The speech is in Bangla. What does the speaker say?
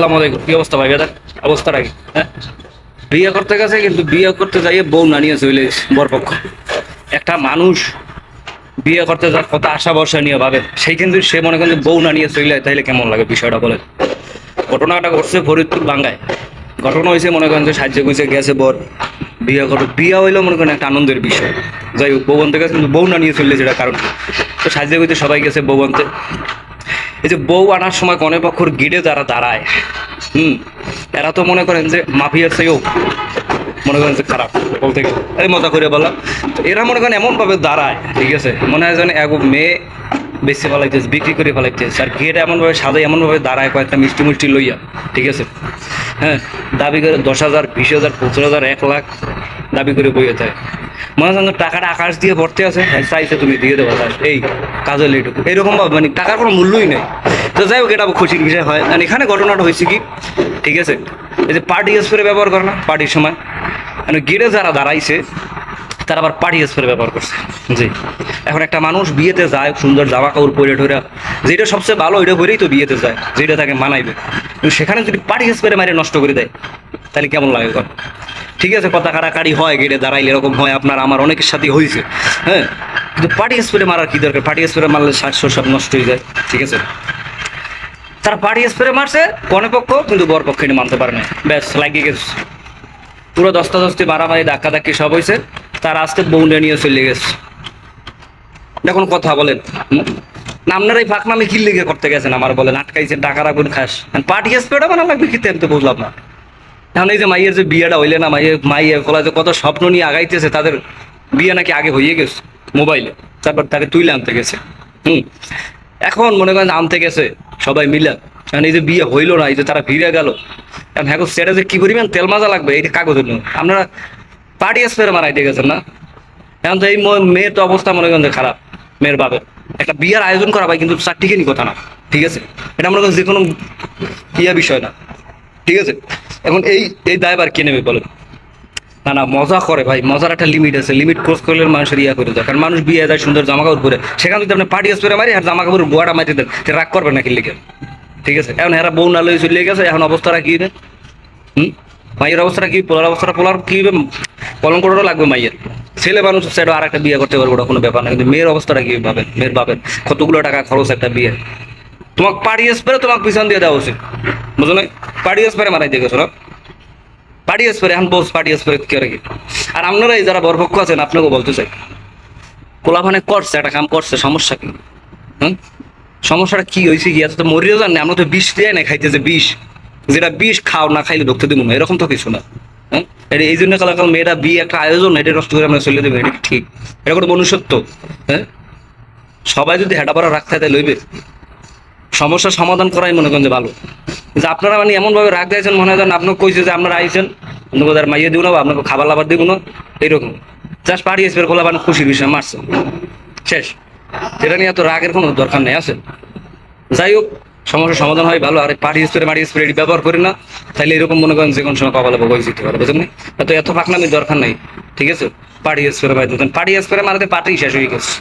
আসসালামু আলাইকুম। কি অবস্থা ভাই? অবস্থা রাখি হ্যাঁ? বিয়ে করতে গেছে, কিন্তু বিয়ে করতে যাইয়ে বউ চলে বরপক্ষ। একটা মানুষ বিয়ে করতে যার কত আশা ভরসা নিয়ে ভাবে সেই কিন্তু সে মনে বউ চলে তাইলে কেমন লাগে বিষয়টা বলেন? ঘটনাটা ঘটছে ফরিদপুর বাঙ্গায়। ঘটনা হয়েছে মনে করেন যে সাহায্য গেছে বর, বিয়ে করো বিয়ে হইলেও মনে করেন একটা আনন্দের বিষয়। যাই হোক, বউ গেছে, কিন্তু বউ না নিয়ে চললে যেটা কারণ তো সাহায্য করতে সবাই গেছে বউ আনতে। এই যে বউ আনার সময় কনে পক্ষর গিডে যারা দাঁড়ায়, হুম, এরা তো মনে করেন যে মাফিয়ার চেয়েও মনে করেন যে খারাপ বলতে গেলে। এই মজা করে বললাম। তো এরা মনে করেন এমনভাবে দাঁড়ায়, ঠিক আছে? মনে হয় যেন এক মেয়ে বেশি ফেলাইতেছে বিক্রি করে ফেলাইতেছে আর গেট এমনভাবে সাদা এমনভাবে দাঁড়ায় কয়েকটা মিষ্টি মিষ্টি লইয়া, ঠিক আছে? হ্যাঁ দাবি করে দশ হাজার, বিশ হাজার, পঁচিশ হাজার, এক লাখ দাবি করে বইয়ে থাকে মনে হয় টাকাটা আকাশ দিয়ে ভর্তি আছে। চাইছে তুমি দিয়ে দেবো এই কাজের এইটুকু। এইরকম মানে টাকার কোনো মূল্যই নেই। তো যাই হোক, এটা খুশির বিষয় হয়। আর এখানে ঘটনাটা হয়েছে কি? ঠিক আছে? এই যে পার্টি স্প্রে ব্যবহার করে না, পার্টির সময়? মানে গেটে যারা দাঁড়াইছে, তারা আবার পার্টি স্প্রে ব্যবহার করছে। জি। এখন একটা মানুষ বিয়েতে যায় সুন্দর জামা কাপড় পরে ঠরে। যেটা সবচেয়ে ভালো, ওইটা পরেই তো বিয়েতে যায়, যেটা তাকে মানাইবে। কিন্তু সেখানে যদি পার্টি স্প্রে মারে নষ্ট করে দেয়, তাহলে কেমন লাগে ঠিক আছে, কথা কাড়াকাড়ি হয় গেটে দাঁড়াইলে এরকম হয়, আপনার আমার অনেকের সাথে হয়েছে হ্যাঁ? কিন্তু পার্টি স্প্রে মারার কি দরকার? পার্টি স্প্রে মারলে শাকসো সব নষ্ট হয়ে যায়, ঠিক আছে? তার পার্টি স্প্রে মারছে, কনে পক্ষ? কিন্তু বর পক্ষ এটা মানতে পারে না। ব্যাস, লাগিয়ে গেছে। পুরো দস্তা দস্তি মারামারি ধাক্কা ধাক্কি সব হয়েছে তার আজকে বউন্ডে নিয়ে চলে গেছে। দেখুন কথা বলেন। আপনারা এই ফাঁকনামি কি লিগে করতে গেছেন, আমার বলেন, আটকাইছেন টাকা রাখুন খাস। পার্টি স্প্রেটা বানা লাগবে কি, তেমতে বুঝলাম না। এখন এই যে মাইয়ের যে বিয়েটা হইলে না মাইয়ের মাইয়ে বলা যে কত স্বপ্ন নিয়ে আগাইতেছে, তাদের বিয়ে নাকি আগে হয়ে গেছে মোবাইলে। তারপর তাকে তুইলে আনতে গেছে। হুম। এখন মনে করেন আনতে গেছে, সবাই মিলে। এখন এই যে বিয়ে হইল না, এই যে তারা ভিড়ে গেল। এখন হ্যাঁ সেটা যে কি পরিমাণ তেল মাজা লাগবে, এটা কাগজের নয় আপনারা পার্টি স্প্রে মারাইতে গেছেন না? এখন তো এই মেয়ের তো অবস্থা মনে করেন যে খারাপ, মেয়ের বাপের। একটা বিয়ের আয়োজন করা ভাই কিন্তু চারটিখানি কথা না, ঠিক আছে? এটা মনে করেন যে কোনো ইয়ে বিষয় না, ঠিক আছে? এখন এই এই দায়বার কে নেবে বলেন? না না, মজা করে ভাই, মজার একটা লিমিট আছে। লিমিট ক্রস করলে মানুষের ইয়া করে দেয়। কারণ মানুষ বিয়ে যায় সুন্দর জামা কাপড় পরে। সেখানে যদি আপনি পার্টি স্প্রে মারি, আর জামা কাপড় বুয়াটা মারি দেন রাগ করবে নাকি লিখে? ঠিক আছে? এখন এরা বউ না লয়ে চলে গেছে, এখন অবস্থাটা কি হুম? মাইয়ের অবস্থাটা কি? পোলার অবস্থাটা, পোলার কি করারও লাগবে মাইয়ের। ছেলে মানুষ সেটা আর একটা বিয়ে করতে পারব, ওটা কোনো ব্যাপার না। কিন্তু মেয়ের অবস্থাটা কি ভাবেন? মেয়ের ভাবেন কতগুলো টাকা খরচ একটা বিয়ে? তোমাকে পার্টি স্প্রে তোমাকে পিছন দিয়ে দেওয়া উচিত। বুঝো না পার্টি স্প্রে মারাই দিয়ে গেছো না পার্টি স্প্রে এখন বস পার্টি স্প্রে কে রেখে আর আপনারা এই যারা বরপক্ষ আছেন আপনাকে বলতে চাই। কোলাফানে করছে, একটা কাম করছে, সমস্যা কি? সমস্যাটা কি হয়েছে কি? এত তো মরিও জান আমরা তো বিষ দিয়ে না খাইতেছে বিষ। যেটা বিষ খাও, না খাইলে ঢুকতে দিব না, এরকম তো কিছু না। হ্যাঁ এটা এই জন্য কালাকাল মেয়েরা বিয়ে একটা আয়োজন এটা নষ্ট করে আমরা চলে দেবে এটা ঠিক। এটা কোনো মনুষ্যত্ব হ্যাঁ সবাই যদি হেঁটা পড়া রাখতে তাই লইবে। সমস্যার সমাধান করাই মনে করেন যে ভালো। যে আপনারা মানে এমনভাবে রাগ দিয়েছেন, মনে হয় আপনাকে কইছে যে আপনারা আইছেন, আপনাকে তার মাইয়ে দিব না আপনাকে খাবার লাবার দিব না, এইরকম। জাস্ট পাড়ি এসপের বলে মানে খুশির বিষয়, মারছে। শেষ। এটা নিয়ে এত রাগের কোনো দরকার নেই, আছে? যাই হোক, সমস্যার সমাধান হয় ভালো, আর পাড়ি স্প্রে মাড়ি স্প্রে এটি ব্যবহার করি না তাহলে এরকম মনে করেন যে কোনো সময় কপালে বই যেতে পারে, বুঝলেন এত এত ফাঁকনামির দরকার নেই, ঠিক আছে? পাড়ি স্প্রে মারি দেবেন পাড়ি স্প্রে মারাতে পাটি শেষ হয়ে গেছে।